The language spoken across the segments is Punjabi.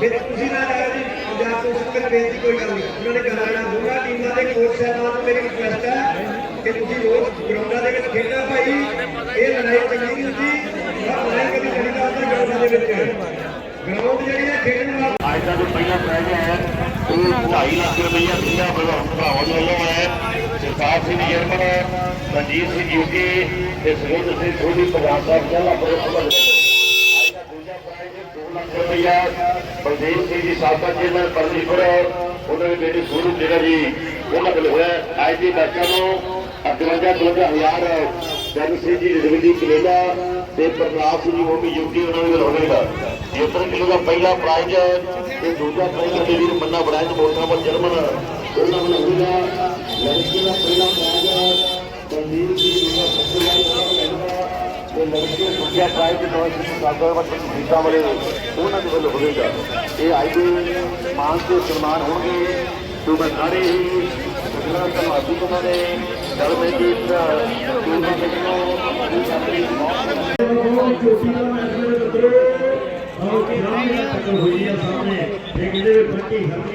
ਮੇਰੇ ਤੁਸੀਂ ਨਾ ਲਾਇਆ ਜੀ, ਪੰਜਾਬ ਤੋਂ ਸਿੱਖਣ ਬੇਨਤੀ ਕੋਈ ਗੱਲ ਨਹੀਂ। ਉਹਨਾਂ ਨੇ ਕਰਾਇਆ ਦੋਨਾਂ ਟੀਮਾਂ ਦੇ ਕੋਚ ਸਾਹਿਬਾਨ ਨੂੰ ਮੇਰੀ ਰਿਕੁਐਸਟ ਹੈ ਕਿ ਤੁਸੀਂ ਰੋਜ਼ ਗਰਾਊਂਡਾਂ ਦੇ ਵਿੱਚ ਖੇਡਣਾ ਭਾਈ। ਇਹ ਲੜਾਈ ਚੰਗੀ ਨਹੀਂ ਹੁੰਦੀ ਔਰ ਲੜਾਈ ਕਦੀ ਚੰਗੀ ਨਹੀਂ ਗਰਾਊਂਡਾਂ ਦੇ ਵਿੱਚ ਗਰਾਊਂਡ ਜਿਹੜੀ ਹੈ ਖੇਡਣ ਵਾਸਤੇ ਅੱਜ ਦਾ ਜੋ ਪਹਿਲਾ ਪ੍ਰਾਈਜ਼ ਹੈ ਉਹ 2.5 ਲੱਖ ਰੁਪਈਆ ਸੀਗਾ ਭਰਾਵਾਂ ਦੇ ਵੱਲੋਂ ਹੈ। ਸਰਕਾਰ ਸਿੰਘ ਜਰਮਨ, ਰਣਜੀਤ ਸਿੰਘ ਯੂਕੇ, ਤੇ ਸੁਰਿੰਦਰ ਸਿੰਘ ਸੋਢੀ ਪੰਜਾਬ ਦਾ ਪ੍ਰੋਗਰਾਮ ਅੱਜ ਦਾ ਦੂਜਾ ਪ੍ਰਾਈਜ਼ 2 ਲੱਖ ਰੁਪਈਆ ਬਲਦੇਵ ਸਿੰਘ ਜੀ ਸਾਬਕਾ ਚੇਅਰਮੈਨ ਪਰਮੇਸ਼ਵਰ ਉਹਨਾਂ ਦੇ ਬੇਟੇ ਸੂਰਜ ਜਿਹੜਾ ਜੀ, ਉਹਨਾਂ ਕੋਲ ਹੋਇਆ ਅੱਜ ਦੇ ਬੱਚਿਆਂ ਨੂੰ 58 ਜਨ ਸਿੰਘ ਜੀ ਰਜਵੀਦੀ ਕਲੇਲਾ ਤੇ ਪ੍ਰਤਾਪ ਸਿੰਘ ਜੀ ਉਹ ਵੀ ਉਹਨਾਂ ਦੇ ਹੋਵੇਗਾ 70 ਕਿਲੋ ਦਾ ਪਹਿਲਾ ਪ੍ਰਾਈਜ਼ ਤੇ ਦੂਜਾ ਪ੍ਰਾਈਜ਼ ਸਾਡੇ ਵੀਰ ਮੰਨਾ ਬ੍ਰਾਂਚ ਮੋਟਰਸਾਈਕਲ ਜਰਮਨ ਉਹਨਾਂ ਵੱਲੋਂ ਹੋਵੇਗਾ ਲੜਕੀ ਦਾ ਪਹਿਲਾ ਪ੍ਰਾਈਜ਼ ਬਲਦੀਪ ਜੀ ਦਾ ਸਭ ਤੋਂ ਤੇ ਲੜਕੀ ਦਾ ਦੂਜਾ ਪ੍ਰਾਈਜ਼ ਤੇ ਨੌਂ ਸਿੰਘ ਸਾਗਰ ਵੱਲੋਂ ਜੀਤਾ ਵਾਲੇ ਉਹਨਾਂ ਦੇ ਵੱਲੋਂ ਹੋਵੇਗਾ ਇਹ ਅੱਜ ਦੇ ਮਾਨ ਤੇ ਸਨਮਾਨ ਹੋਣਗੇ ਤੋਂ ਮੈਂ ਸਾਰੇ ਹੀ ਸਗਲਾ ਸਮਾਜੀ ਉਹਨਾਂ ਦੇ ਦਲ ਵਿੱਚ ਇਸ ਟੂਰਨਾਮੈਂਟ ਨੂੰ ਸਾਡੀ ਬਹੁਤ ਚੋਟੀ ਦਾ ਮੈਚ ਮੇਰੇ ਮਿੱਤਰੋ ਆਓ ਕਿ ਰਾਮਿਆ ਟੱਕਰ ਹੋਈ ਆ ਸਾਹਮਣੇ ਇਹ ਕਿਹਦੇ ਫੱਟੀ ਹਰਨੀਆਂ ਵਾਲੇ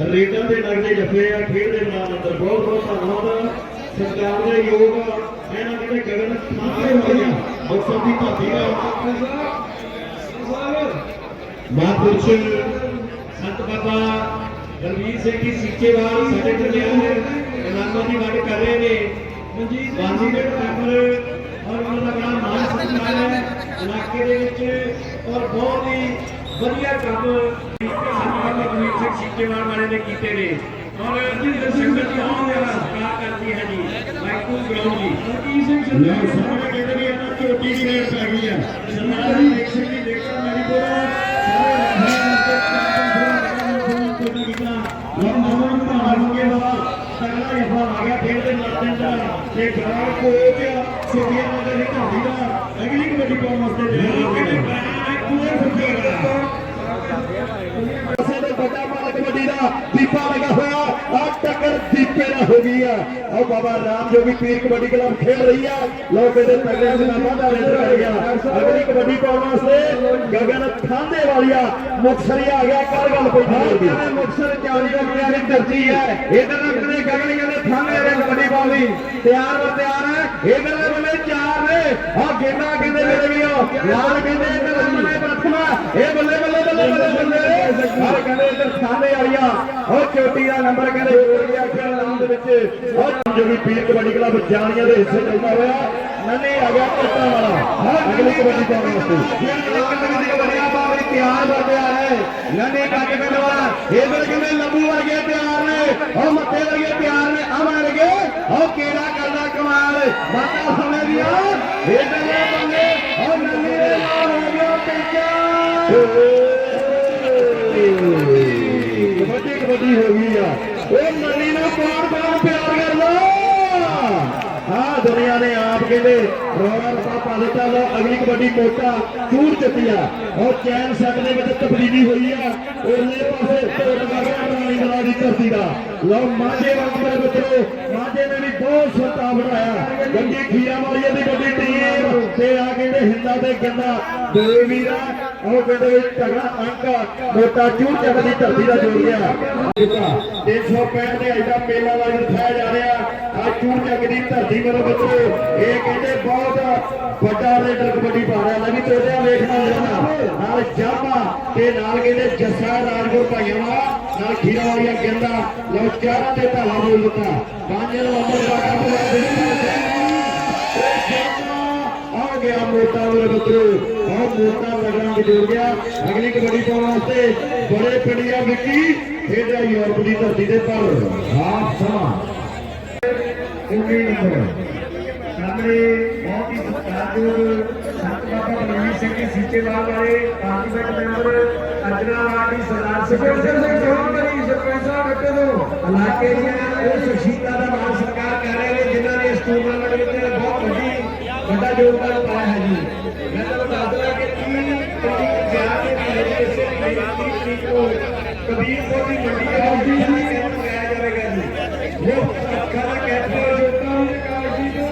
ਰੇਡਾਂ ਦੇ ਨਗਦੇ ਜੱਫੇ ਆ, ਖੇਡ ਦੇ ਮੈਦਾਨ ਅੰਦਰ ਬਹੁਤ ਬਹੁਤ ਧੰਨਵਾਦ ਸਰਕਾਰ ਦੇ ਯੋਗ ਇਹਨਾਂ ਕਿਤੇ ਗਗਨ ਖਾਤੇ ਹੋਈਆਂ ਮੁਕਤਸਰ ਦੀ ਧਰਤੀ ਦਾ ਮਹਾਂਪੁਰਸ਼ ਸੰਤ ਬਾਬਾ ਦਲਵੀਰ ਸਿੰਘ ਜੀ ਸੀਚੇਵਾਲ ਸਾਡੇ ਦਰਮਿਆਨ ਇਨਾਮਾਂ ਦੀ ਗੱਲ ਕਰ ਰਹੇ ਨੇ। ਮਨਜੀਤ ਬਾਜੀ ਦੇ ਮੈਂਬਰ ਔਰ ਉਹਨਾਂ ਦਾ ਬੜਾ ਮਾਣ ਸਤਿਕਾਰ ਹੈ। ਇਲਾਕੇ ਦੇ ਵਿੱਚ ਔਰ ਬਹੁਤ ਹੀ ਵਧੀਆ ਕੰਮ ਸਰਕਾਰ ਦਲਵੀਰ ਸਿੰਘ ਸੀਚੇਵਾਲ ਵਾਲੇ ਨੇ ਕੀਤੇ ਨੇ ਔਰ ਜਿੰਦਰ ਸੰਗਤ ਦੀ ਆਉਣ ਦਾ ਸਤਿਕਾਰ ਕਰਦੀ ਹੈ ਜੀ ਮਾਈਕੂ ਗਰਾਊਂਡ ਜੀ ਕੀ ਸਿੰਘ ਸੰਧੂ ਸਾਹਮਣੇ ਕਹਿੰਦੇ ਵੀ ਇਹਨਾਂ ਝੋਟੀ ਦੀ ਰੇਟ ਪੈ ਗਈ ਹੈ ਸਰਦਾਰ ਜੀ ਦੇਖ ਸਿੰਘ ਜੀ ਦੇਖੋ ਮੇਰੀ ਕੋਲ ਸਾਰੇ ਆ ਗਿਆ ਫੇਰ ਦੇ ਲੱਤਾਂ ਦਾ ਤੇ ਗਰਾਊਂਡ ਕੋਚ ਛੋਟੀਆਂ ਨਗਰ ਦੀ ਘਾਟੀ ਦਾ ਅਗਲੀ ਕਬੱਡੀ ਪਾਉਣ ਵਾਸਤੇ ਜਿਹੜਾ ਕਿਹੜੇ ਪੂਰੇ ਫੁੱਟੇਗਾ ਪਾਸੇ ਦੇ ਵੱਡਾ ਮਾਲ ਦੀਪਾ ਲਗਾ ਹੋਇਆ ਆ ਟੱਕਰ ਦੀਪੇ ਨਾਲ ਹੋ ਗਈ ਆ। ਉਹ ਬਾਬਾ ਰਾਮ ਜੋਗੀ ਪੀਰ ਕਬੱਡੀ ਕਲੱਬ ਖੇਡ ਰਹੀ ਆ ਲੋਕ ਇਹਦੇ ਤਗੜੇ ਜਨਾਬਾਂ ਦਾ ਰੇਡਰ ਆ ਗਿਆ। ਅਗਲੀ ਕਬੱਡੀ ਪਾਉਣ ਵਾਸਤੇ? ਗਗਨ ਖਾਂਦੇ ਵਾਲੀਆ ਮੁਕਸਰੀ ਆ ਗਿਆ ਕਰ ਗੱਲ ਕੋਈ ਨਹੀਂ ਹੋਈ। ਮੁਕਸਰ 40 ਰੁਪਿਆ ਦੀ ਧਰਤੀ ਹੈ। ਇਧਰ ਰੱਖਦੇ ਗਗਨ, ਕਹਿੰਦੇ ਖਾਂਦੇ ਵਾਲੇ ਕਬੱਡੀ ਪਾਉਣੀ ਤਿਆਰ ਵਾ ਤਿਆਰ ਹੈ। ਇਧਰ ਦੇ ਬੰਦੇ ਚਾਰ ਨੇ। ਆ ਗੇਂਦਾ ਕਹਿੰਦੇ ਮੇਰੇ ਵੀਰੋ ਲਾਲ ਕਹਿੰਦੇ ਇਹ ਬੱਲੇ ਬੱਲੇ ਬੱਲੇ ਬੱਲੇ ਬੱਲੇ ਹਰ ਕਹਿੰਦੇ ਇੱਧਰ ਸਾਹਮਣੇ ਵਾਲੀਆ ਉਹ ਚੋਟੀ ਦਾ ਨੰਬਰ ਕਹਿੰਦੇ ਜੋੜੀਆ ਖੇਡ ਰਾਉਂਡ ਦੇ ਵਿੱਚ ਉਹ ਜੋ ਵੀ ਪੀਰ ਕਬੱਡੀ ਕਲੱਬ ਜਾਲੀਆਂ ਦੇ ਹਿੱਸੇ ਚੱਲਦਾ ਹੋਇਆ ਨੰਨੇ ਆ ਗਿਆ ਪੱਟਾ ਵਾਲਾ ਅਗਲੀ ਕਬੱਡੀ ਪਾਉਣ ਵਾਸਤੇ ਕਬੱਡੀਆਂ ਬਾਬੇ ਤਿਆਰ ਵਰਦਿਆ ਹੈ ਨੰਨੇ ਕੱਟ ਪਿੰਡ ਵਾਲਾ ਇਧਰ ਕਹਿੰਦੇ ਲੰਬੂ ਵਰਗੇ ਤਿਆਰ ਨੇ ਉਹ ਮੱਥੇ ਵਰਗੇ ਤਿਆਰ ਨੇ ਆ ਵਰਗੇ ਉਹ ਕਿਹੜਾ ਕਰਦਾ ਕਮਾਲ ਬਾਤਾਂ ਸਮੇਂ ਦੀਆਂ ਇਧਰ ਦੇ ਬੰਦੇ ਉਹ ਨੰਨੇ ਦੇ ਨਾਲ ਹੋ ਗਿਆ ਪਿੱਛਾ ਕਬੱਡੀ ਕਬੱਡੀ ਹੋ ਗਈ ਆ ਉਹ ਨੰਨੀ ਨੂੰ ਕੌਣ ਕੌਣ ਪਿਆਰ ਕਰਦਾ ਹਾਂ ਦੁਨੀਆ ਨੇ ਆਪ ਕਹਿੰਦੇ ਰੋਣਾ ਰਪਾ ਪਾ ਦਿੱਤਾ ਲੋ ਅਗਲੀ ਕਬੱਡੀ ਕੋਟਾ ਚੂਰ ਚੱਤੀ ਆ ਚੈਨ ਸੈੱਟ ਦੇ ਵਿੱਚ ਤਬਦੀਲੀ ਹੋਈ ਆ ਉਹਨੇ ਪਾਸੇ ਤੋੜ ਗਿਆ ਰਾਣੀ ਦਲਾ ਦੀ ਧਰਤੀ ਦਾ ਲੋ ਮਾਝੇ ਵਾਂਗ ਮੇਰੇ ਮਿੱਤਰੋ ਮਾਝੇ ਨੇ ਵੀ ਬਹੁਤ ਸੋਤਾ ਬਣਾਇਆ ਗੰਦੀ ਖੀਆ ਵਾਲੀ ਦੀ ਵੱਡੀ ਟੀਮ ਤੇ ਆ ਕਹਿੰਦੇ ਹਿੰਦਾ ਤੇ ਗੰਦਾ ਦੋ ਵੀਰਾ ਉਹ ਕਹਿੰਦੇ ਵੀ ਤਗੜਾ ਅੰਕ ਮੋਟਾ ਚੂਰ ਚੱਕ ਦੀ ਧਰਤੀ ਦਾ ਜੋੜ ਗਿਆ 365 ਦੇ ਐਡਾ ਮੇਲਾ ਲਾ ਦਿਖਾਇਆ ਜਾ ਰਿਹਾ। ਆ ਚੂਰ ਚੱਕ ਦੀ ਧਰਤੀ ਮੇਰੇ ਬੱਚੇ ਇਹ ਕਹਿੰਦੇ ਬਹੁਤ ਵੱਡਾ ਰੇਡਰ ਕਬੱਡੀ ਪਾ ਰਿਹਾ ਲੈ ਵੀ ਤੋੜਿਆ ਵੇਖਣਾ ਜਿਹੜਾ ਨਾਲ। ਜਾਮਾ ਤੇ ਨਾਲ ਕਹਿੰਦੇ ਜੱਸਾ ਰਾਜਪੁਰ ਭਾਈਆਂ ਨਾਲ ਖੀਰਾ ਵਾਲੀਆ ਗੰਦਾ ਲੋ ਚਾਰਾਂ ਤੇ ਧਾਲਾ ਬੋਲ ਦਿੱਤਾ। ਪੰਜ ਨੰਬਰ ਦਾ ਕੰਮ ਆ ਗਿਆ ਮੋਟਾ ਮੇਰੇ ਬੱਚੇ। ਆ ਮੋਟਾ ਲਗਾਂ ਕਿ ਜੁੜ ਗਿਆ ਅਗਲੀ ਕਬੱਡੀ ਪਾਉਣ ਵਾਸਤੇ ਬੜੇ ਪਿੰਡੀਆਂ ਵਿੱਕੀ ਖੇਡਿਆ ਯੂਰਪ ਦੀ ਧਰਤੀ ਦੇ ਪਰ ਹਾਫ ਸਮਾਂ ਕਿੰਨੀ ਨੰਬਰ ਸਾਹਮਣੇ ਬਹੁਤ ਹੀ ਸਤਿਕਾਰਯੋਗ ਸੰਤ ਬਾਬਾ ਬਲਵੀਰ ਸਿੰਘ ਜੀ ਸੀਚੇਵਾਲ ਵਾਲੇ ਪਾਰਲੀਮੈਂਟ ਮੈਂਬਰ ਅਜਨਾ ਵਾਲੀ ਸਰਦਾਰ ਸੁਖਵਿੰਦਰ ਸਿੰਘ ਚੌਧਰੀ ਸਰਪੰਚ ਸਾਹਿਬ ਬੱਟੇ ਨੂੰ ਇਲਾਕੇ ਦੀਆਂ ਉਹ ਸ਼ਖਸੀਅਤਾਂ ਦਾ ਮਾਣ ਸਤਿਕਾਰ ਕਰ ਰਹੇ ਨੇ ਜਿਨ੍ਹਾਂ ਨੇ ਇਸ ਟੂਰਨਾਮੈਂਟ ਵਿੱਚ ਬਹੁਤ ਵੱਡੀ ਵੱਡਾ ਯੋਗਦਾਨ ਪਾਇਆ ਹੈ ਜੀ ਕਬੀਰਪੁਰ ਦੀ ਮੰਡੀ ਦੇ ਵਿੱਚ ਵੀ ਕੈਂਪ ਲਗਾਇਆ ਜਾਵੇਗਾ ਜੀ ਉਹ ਅੱਖਾਂ ਦਾ ਕੈਂਪ ਜੋਤਾਂ ਦੇ ਕਾਲਜੀ ਤੋਂ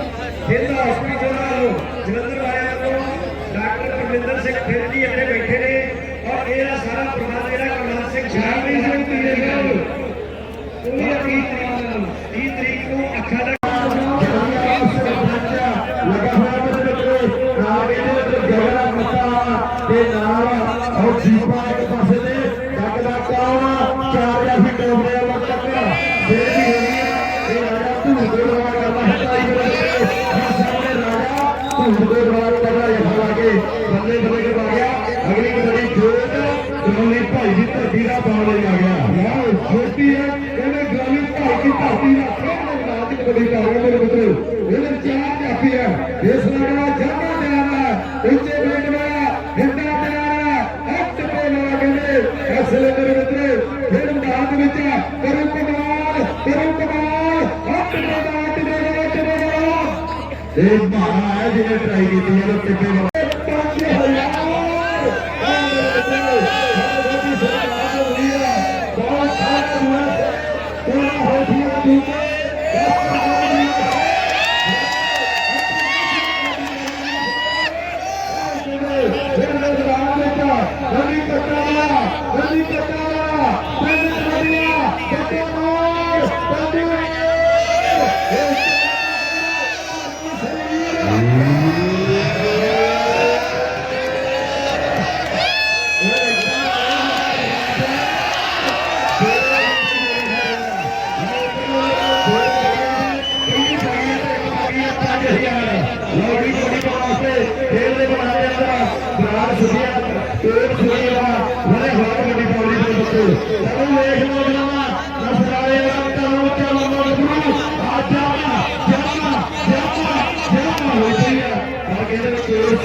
ਜਿੰਦਾ ਹਸਪੀਟਲ ਵੱਲੋਂ ਜਲੰਧਰ ਵਾਲਿਆਂ ਵੱਲੋਂ ਡਾਕਟਰ ਪਰਮਿੰਦਰ ਸਿੰਘ ਫਿਰ ਜੀ ਇੱਥੇ ਬੈਠੇ ਨੇ ਔਰ ਇਹਦਾ ਸਾਰਾ ਪ੍ਰਬੰਧ ਜਿਹੜਾ ਕਰਨਾਲ ਸਿੰਘ ਸ਼ਾਹੀ ਸਿੰਘ ਤੀਰੇ ਸਾਹਿਬ ਪੂਰੀ 30 ਤਰੀਕ ਨੂੰ 30 ਤਰੀਕ ਨੂੰ ਅੱਖਾਂ ਦਾ ਲਗਾ ਹੋਇਆ ਮੇਰੇ ਵਿੱਚ ਨਾਲ ਇਹਦੇ ਵਿੱਚ ਗਗਨਾ ਮੱਤਾ ਤੇ ਨਾਲ ਉਹ ਜੀਪਾ کرم کمار کرم کمار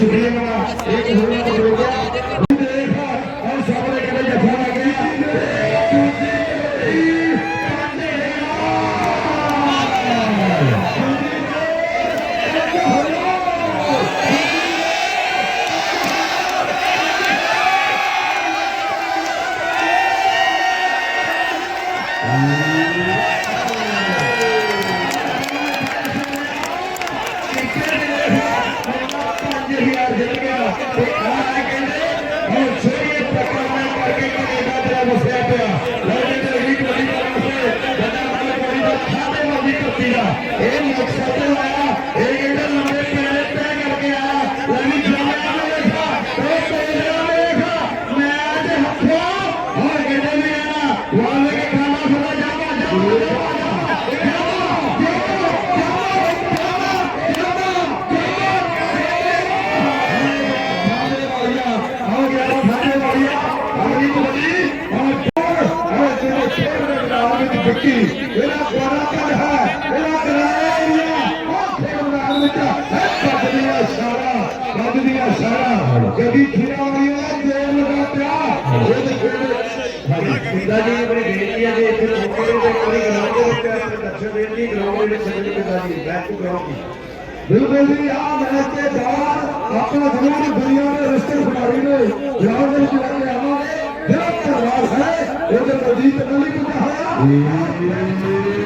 शुक्रिया एक ঠিক بالکل اپنا جوان دنیا کے رشتے خداری میں، یاد ہے کہ ہمارے دل کا ہے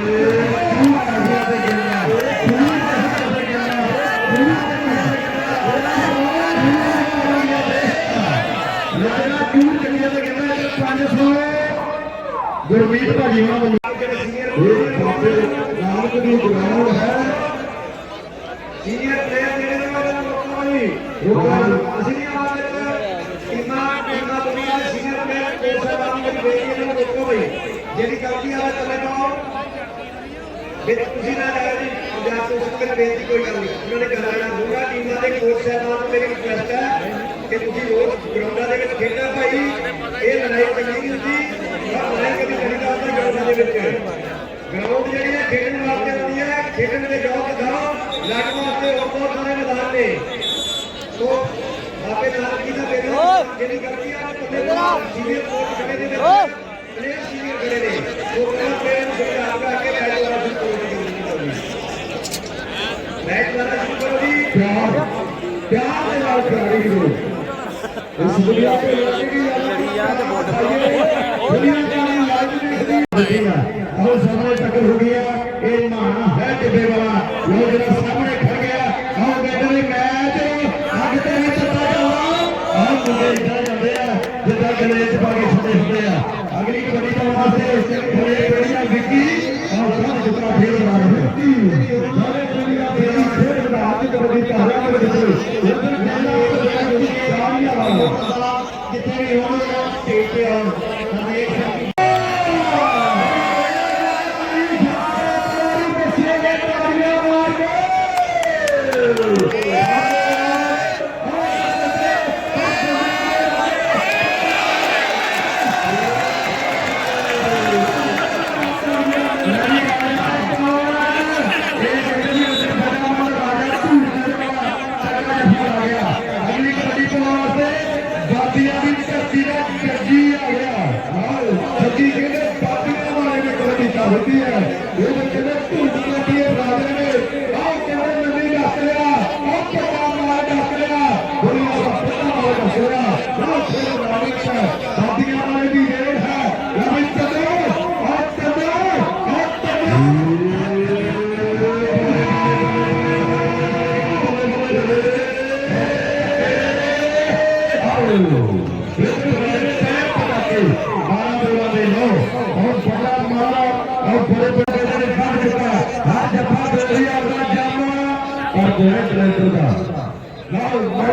ਗੁਰਮੀਤ ਭਾਜੀ ਉਹਨਾਂ ਵੱਲੋਂ ਇਹ ਬਾਬੇ ਨਾਨਕ ਦੀ ਗਰਾਊਂਡ ਹੈ। ਸੀਨੀਅਰ ਪਲੇਅਰ ਜਿਹੜੇ ਨੇ ਉਹਨਾਂ ਨੂੰ ਰੋਕੋ ਜੀ ਰੋਕੋ ਅਸੀਂ ਨਹੀਂ ਆਵਾਜ਼ ਟੀਮਾਂ ਟੀਮਾਂ ਦੁਨੀਆ ਦੇ ਸੀਨੀਅਰ ਪਲੇਅਰ ਕੋਚ ਸਾਹਿਬਾਨ ਮੇਰੀ ਬੇਟੀ ਇਹਨਾਂ ਨੂੰ ਰੋਕੋ ਬਈ। ਜਿਹੜੀ ਗਲਤੀ ਆ ਚੱਲੇ ਜਾਓ ਜੇ ਤੁਸੀਂ ਨਾ ਜਾਓ ਜੀ, ਪੰਜਾਬ ਤੋਂ ਸਭ ਤੋਂ ਬੇਨਤੀ ਕੋਈ ਗੱਲ ਨਹੀਂ। ਉਹਨਾਂ ਨੇ ਕਰਾਣਾ ਦੋਨਾਂ ਟੀਮਾਂ ਦੇ ਕੋਚ ਸਾਹਿਬਾਨ ਨੂੰ ਮੇਰੀ ਰਿਕੁਐਸਟ ਹੈ। ਕਿ ਤੁਸੀਂ ਰੋਜ਼ ਗਰਾਊਂਡਾਂ ਦੇ ਵਿੱਚ ਖੇਡਣਾ ਭਾਈ ਇਹ ਲੜਾਈ ਚੰਗੀ ਨਹੀਂ ਹੁੰਦੀ ਔਰ ਲੜਾਈ ਕਦੀ ਕਰੀ ਦਾ ਆਪਣੀ ਗਰਾਊਂਡਾਂ ਦੇ ਵਿੱਚ ਗਰਾਊਂਡ ਜਿਹੜੀ ਹੈ ਖੇਡਣ ਵਾਸਤੇ ਹੁੰਦੀ ਹੈ ਖੇਡਣ ਦੇ ਜਾਓ ਤੇ ਜਾਓ ਲੜਨ ਵਾਸਤੇ ਹੋਰ ਬਹੁਤ ਸਾਰੇ ਮੈਦਾਨ ਨੇ ਸੋ ਬਾਬੇ ਨਾਨਕ ਜੀ ਦਾ ਬੇੜਾ ਜਿਹੜੀ ਕਰਦੀ ਆ ਉਹਦੇ ਸੀਨੀਅਰ ਕੋਚ ਖੜੇ ਦੇ ਵਿੱਚ ਪਲੇਅਰ ਸੀਨੀਅਰ ਖੜੇ ਨੇ ਉਹ ਉਹਨਾਂ ਪਲੇਅਰ ਨੂੰ ਸਮਝਾ ਕੇ ਅੱਗੇ ਮੈਚ ਵਾਲਾ ਸ਼ੁਰੂ ਕਰੋ ਜੀ ਮੈਚ ਵਾਲਾ ਸ਼ੁਰੂ ਕਰੋ ਜੀ ਪਿਆਰ ਪਿਆਰ ਦੇ ਨਾਲ ਖਿਡਾਰੀ ਨੂੰ Esse ആദ്യത്തെ യൂണിറ്റ് ടി ടി ആണ്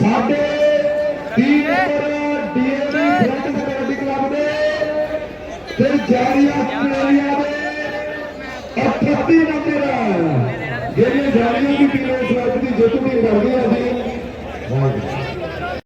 ਸਾਡੇ ਟੀਮ ਨੰਬਰ ਡੀਐਮੀ ਫਰੰਟ ਕਬੱਡੀ ਕਲੱਬ ਦੇ ਤੇ ਜਾਰੀ ਆਸਟ੍ਰੇਲੀਆ ਦੇ 38 ਨੰਬਰ ਜਿਹੜੀਆਂ ਜਾਰੀਆਂ ਦੀ ਟੀਮ ਇਸ ਵਕਤ ਦੀ ਜਿੱਤ ਦੀ ਲੜਦੀ